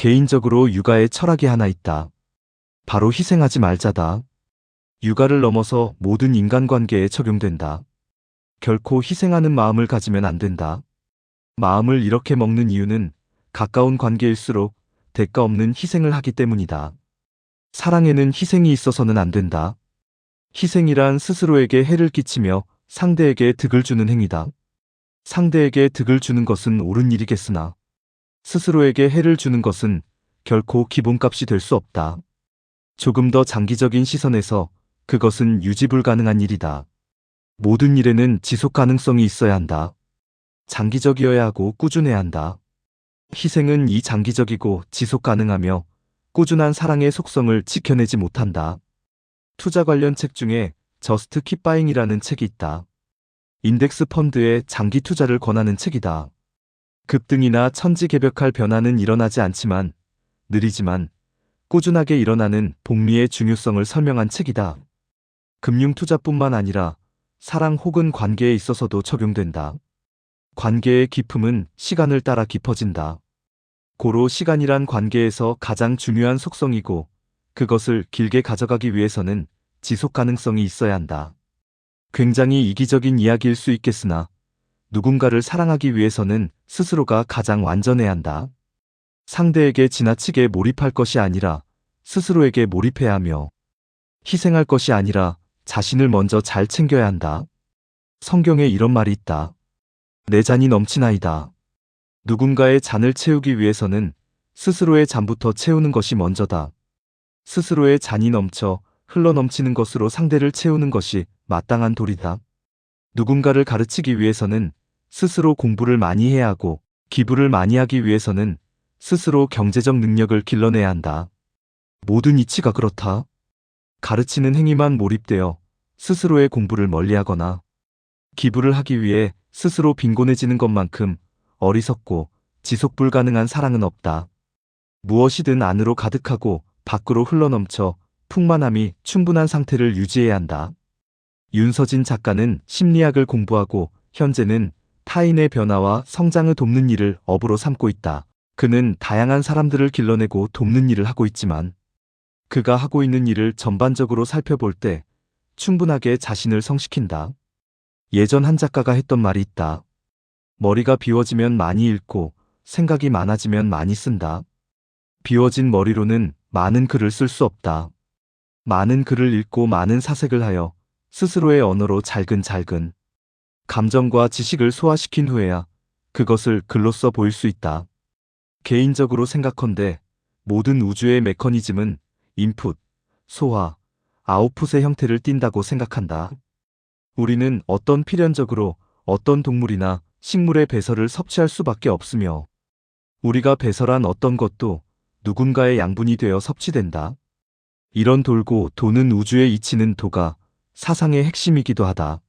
개인적으로 육아에 철학이 하나 있다. 바로 희생하지 말자다. 육아를 넘어서 모든 인간관계에 적용된다. 결코 희생하는 마음을 가지면 안 된다. 마음을 이렇게 먹는 이유는 가까운 관계일수록 대가 없는 희생을 하기 때문이다. 사랑에는 희생이 있어서는 안 된다. 희생이란 스스로에게 해를 끼치며 상대에게 득을 주는 행위다. 상대에게 득을 주는 것은 옳은 일이겠으나 스스로에게 해를 주는 것은 결코 기본값이 될 수 없다. 조금 더 장기적인 시선에서 그것은 유지 불가능한 일이다. 모든 일에는 지속 가능성이 있어야 한다. 장기적이어야 하고 꾸준해야 한다. 희생은 이 장기적이고 지속 가능하며 꾸준한 사랑의 속성을 지켜내지 못한다. 투자 관련 책 중에 저스트 킵바잉이라는 책이 있다. 인덱스 펀드에 장기 투자를 권하는 책이다. 급등이나 천지개벽할 변화는 일어나지 않지만 느리지만 꾸준하게 일어나는 복리의 중요성을 설명한 책이다. 금융 투자뿐만 아니라 사랑 혹은 관계에 있어서도 적용된다. 관계의 깊음은 시간을 따라 깊어진다. 고로 시간이란 관계에서 가장 중요한 속성이고 그것을 길게 가져가기 위해서는 지속 가능성이 있어야 한다. 굉장히 이기적인 이야기일 수 있겠으나 누군가를 사랑하기 위해서는 스스로가 가장 완전해야 한다. 상대에게 지나치게 몰입할 것이 아니라 스스로에게 몰입해야 하며 희생할 것이 아니라 자신을 먼저 잘 챙겨야 한다. 성경에 이런 말이 있다. 내 잔이 넘치나이다. 누군가의 잔을 채우기 위해서는 스스로의 잔부터 채우는 것이 먼저다. 스스로의 잔이 넘쳐 흘러 넘치는 것으로 상대를 채우는 것이 마땅한 도리다. 누군가를 가르치기 위해서는 스스로 공부를 많이 해야 하고 기부를 많이 하기 위해서는 스스로 경제적 능력을 길러내야 한다. 모든 이치가 그렇다. 가르치는 행위만 몰입되어 스스로의 공부를 멀리하거나 기부를 하기 위해 스스로 빈곤해지는 것만큼 어리석고 지속 불가능한 사랑은 없다. 무엇이든 안으로 가득하고 밖으로 흘러넘쳐 풍만함이 충분한 상태를 유지해야 한다. 윤서진 작가는 심리학을 공부하고 현재는 타인의 변화와 성장을 돕는 일을 업으로 삼고 있다. 그는 다양한 사람들을 길러내고 돕는 일을 하고 있지만 그가 하고 있는 일을 전반적으로 살펴볼 때 충분하게 자신을 성시킨다. 예전 한 작가가 했던 말이 있다. 머리가 비워지면 많이 읽고 생각이 많아지면 많이 쓴다. 비워진 머리로는 많은 글을 쓸 수 없다. 많은 글을 읽고 많은 사색을 하여 스스로의 언어로 잘근잘근 감정과 지식을 소화시킨 후에야 그것을 글로써 보일 수 있다. 개인적으로 생각컨대 모든 우주의 메커니즘은 인풋, 소화, 아웃풋의 형태를 띈다고 생각한다. 우리는 어떤 필연적으로 어떤 동물이나 식물의 배설을 섭취할 수밖에 없으며 우리가 배설한 어떤 것도 누군가의 양분이 되어 섭취된다. 이런 돌고 도는 우주의 이치는 도가 사상의 핵심이기도 하다.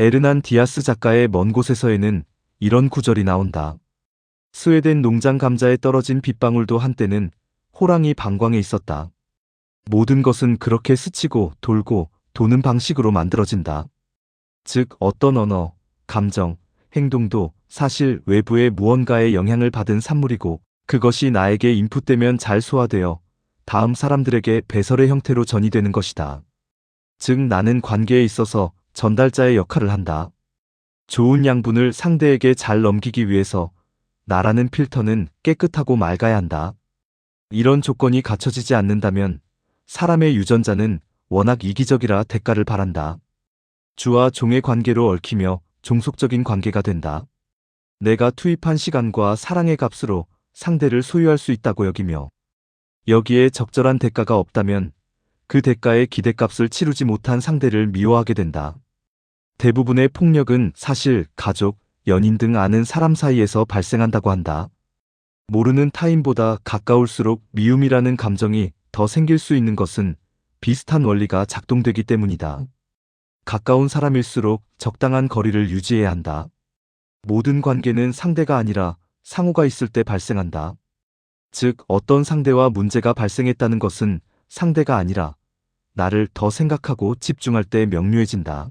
에르난 디아스 작가의 먼 곳에서에는 이런 구절이 나온다. 스웨덴 농장 감자에 떨어진 빗방울도 한때는 호랑이 방광에 있었다. 모든 것은 그렇게 스치고 돌고 도는 방식으로 만들어진다. 즉 어떤 언어, 감정, 행동도 사실 외부의 무언가의 영향을 받은 산물이고 그것이 나에게 인풋되면 잘 소화되어 다음 사람들에게 배설의 형태로 전이되는 것이다. 즉 나는 관계에 있어서 전달자의 역할을 한다. 좋은 양분을 상대에게 잘 넘기기 위해서 나라는 필터는 깨끗하고 맑아야 한다. 이런 조건이 갖춰지지 않는다면 사람의 유전자는 워낙 이기적이라 대가를 바란다. 주와 종의 관계로 얽히며 종속적인 관계가 된다. 내가 투입한 시간과 사랑의 값으로 상대를 소유할 수 있다고 여기며 여기에 적절한 대가가 없다면 그 대가의 기대값을 치르지 못한 상대를 미워하게 된다. 대부분의 폭력은 사실 가족, 연인 등 아는 사람 사이에서 발생한다고 한다. 모르는 타인보다 가까울수록 미움이라는 감정이 더 생길 수 있는 것은 비슷한 원리가 작동되기 때문이다. 가까운 사람일수록 적당한 거리를 유지해야 한다. 모든 관계는 상대가 아니라 상호가 있을 때 발생한다. 즉, 어떤 상대와 문제가 발생했다는 것은 상대가 아니라 나를 더 생각하고 집중할 때 명료해진다.